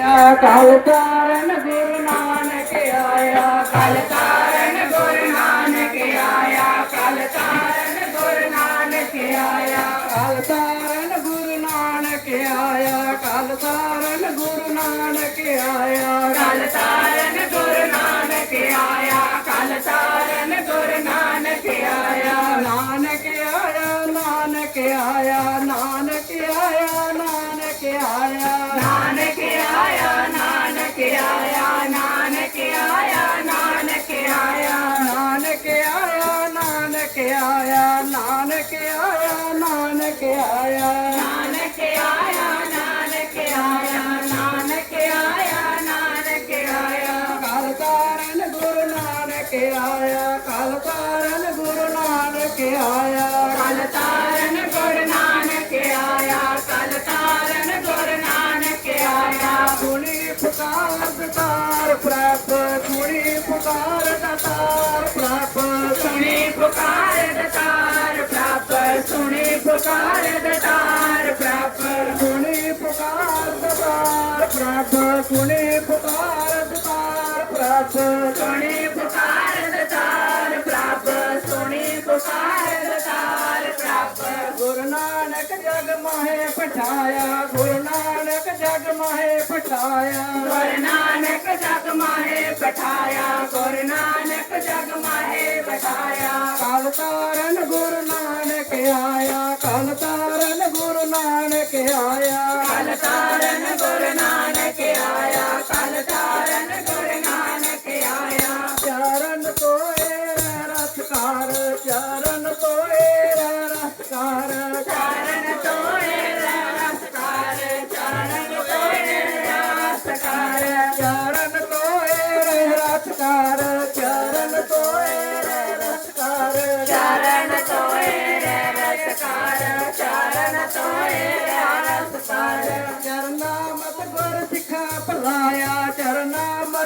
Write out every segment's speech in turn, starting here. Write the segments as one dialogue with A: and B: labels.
A: आया काल कारण गुरु नानक आया काल
B: कारण गुरु नानक आया काल कारण गुरु नानक आया
A: काल कारण गुरु नानक आया काल कारण गुरु नानक आया
B: काल कारण
A: आया।
B: नानक आया नानक आया नानक आया नानक
A: गुरु नानक आया काल कारण गुरु नानक आया।
B: काल कारण गुरु नानक आया काल कारण गुरु नानक आया।
A: गुणी पुकार तार प्राप्त गुणी पुकार तार प्राप्त
B: पुकार तार ਸੁਣੀ ਪੁਕਾਰ ਦਤਾਰ ਪ੍ਰਭ
A: ਸੁਣੀ ਪੁਕਾਰ ਦਤਾਰ ਪ੍ਰਭ ਸੁਣੀ ਪੁਕਾਰ ਦਤਾਰ ਪ੍ਰਭ
B: ਸੁਣੀ ਪੁਕਾਰ ਦਤਾਰ ਪ੍ਰਭ ਸੁਣੀ ਪੁਕਾਰ ਦਤਾਰ ਪ੍ਰਭ
A: ਗੁਰੂ ਨਾਨਕ ਜਗ ਮਾਹੇ ਪਠਾਇਆ, ਗੁਰੂ ਨਾਨਕ ਜਗ ਮਾਹੇ ਪਠਾਇਆ।
B: ਗੁਰੂ ਨਾਨਕ ਜਗ ਮਾਹੇ ਪਠਾਇਆ ਗੁਰੂ ਨਾਨਕ ਜਗ ਮਾਹੇ ਪਠਾਇਆ।
A: ਕਲ ਤਾਰਨ ਗੁਰੂ ਨਾਨਕ ਆਇਆ ਕਲ ਤਾਰਨ ਗੁਰੂ ਨਾਨਕ ਆਇਆ।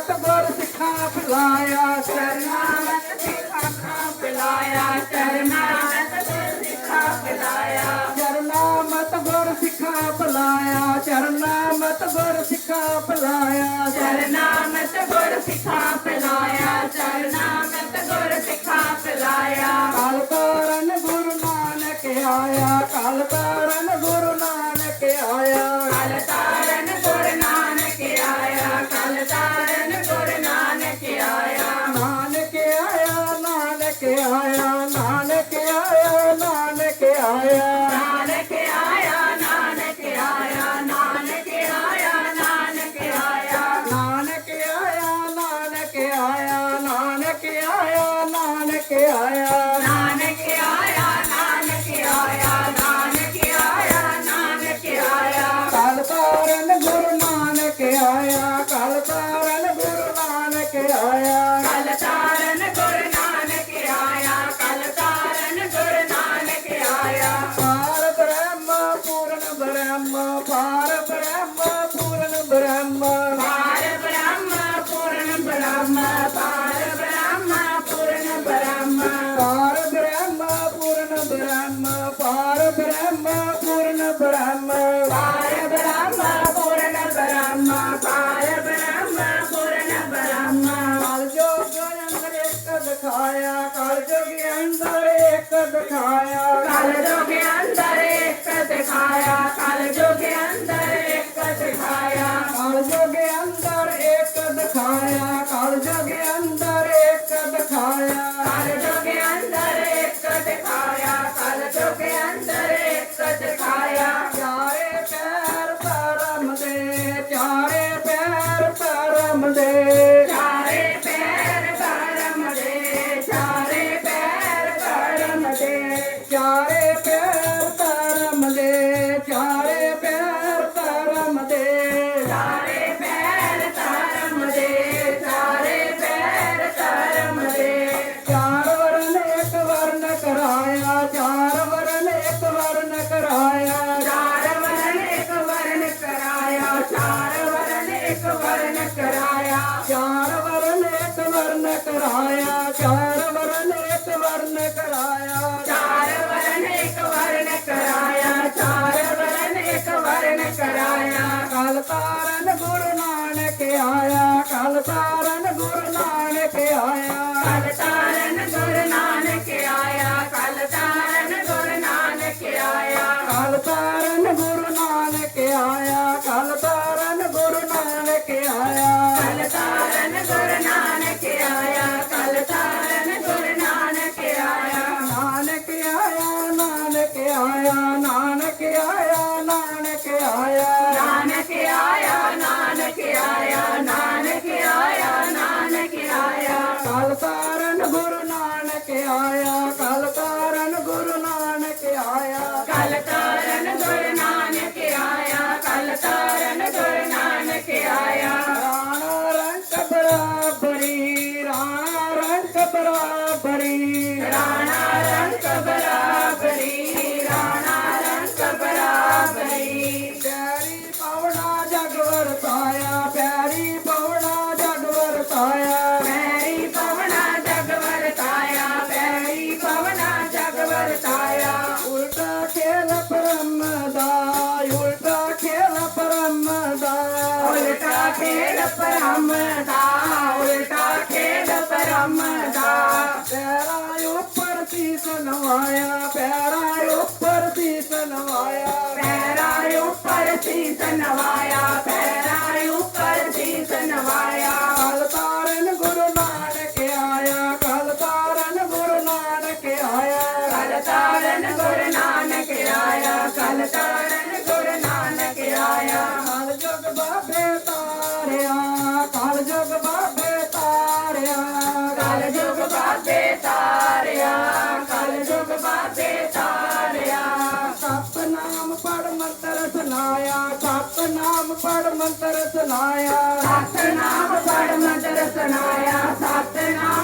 A: मत गुर सिखा पिलाया
B: चरना मत सिखा पिलाया चरना मत सिखा पिलाया।
A: चरना मत गुर सिखा पिलाया चरना मत गुर सिखा पिलाया।
B: चरना मत गुर सिखा पिलाया चरना मत गुर सिखा पिलाया।
A: काल कारण गुरु नानक आया, काल कारण गुरु पूर्ण ब्रह्म पार ब्रह्म पूर्ण ब्रह्म।
B: पार ब्रह्म पूर्ण ब्रह्म पार ब्रह्म पूर्ण ब्रह्म।
A: पार ब्रह्म पूर्ण ब्रह्म पार ब्रह्म पूर्ण ब्रह्म।
B: पार ब्रह्म पूर्ण ब्रह्म पार ब्रह्म पूर्ण ब्रह्म।
A: काल जोग अंदर एक दिखाया काल जोग अंदर एक दिखाया। काल
B: जोग अंदर
A: ਕਲ ਤਾਰਨ ਗੁਰੂ ਨਾਨਕ ਆਇਆ।
B: ਕਲ ਤਾਰਨ ਗੁਰੂ ਨਾਨਕ ਆਇਆ ਕਲ ਤਾਰਨ ਗੁਰੂ ਨਾਨਕ ਆਇਆ।
A: ਕਲ ਤਾਰਨ ਗੁਰੂ ਨਾਨਕ ਆਇਆ ਕਲ ਤਾਰਨ ਗੁਰੂ ਨਾਨਕ ਆਇਆ। ਕਲ
B: ਤਾਰਨ ਗੁਰੂ ਨਾਨਕ ਆਇਆ ਕਲ ਤਾਰਨ ਗੁਰੂ ਨਾਨਕ ਆਇਆ।
A: ਨਾਨਕ ਆਇਆ ਨਾਨਕ ਆਇਆ। तीस नवाया पैरा ऊपर तीस नवाया
B: पैरा ऊपर तीस नवाया पैरा ऊपर तीस नवाया
A: कल तारण गुरु नानक आया कल तारन गुरु नानक आया। कल
B: तारन गुरु नानक आया कल तारन गुरु नानक आया।
A: काल जुग बाबे तारया काल जुग बाबे तारया। काल
B: जुग बाबे तारया।
A: ਮੰਤਰ ਸੁਨਾਇਆ।
B: ਸਤਨਾਮ ਪੜ ਮੰਤਰ ਸੁਨਾਇਆ ਸਤਨਾਮ